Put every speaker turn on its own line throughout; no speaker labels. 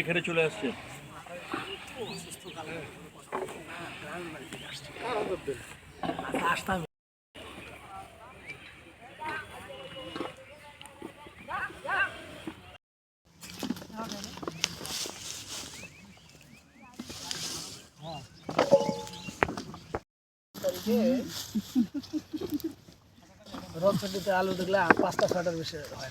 এখানে চলে আসছে।
আসতাম রোদ আলু দেখলে পাঁচটা ছয়টার বেশি হয়।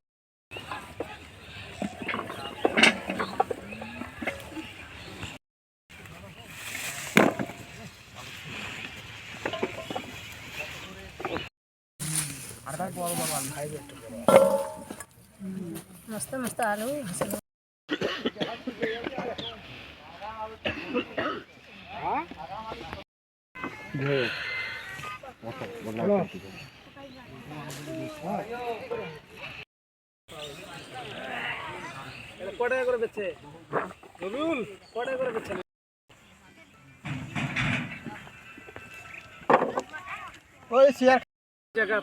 আর ভাই
বড় ভাই একটু মস্ত
মস্ত আলু কটা করে বেচছে কটা করে বেচছে ওই চেয়ার জায়গা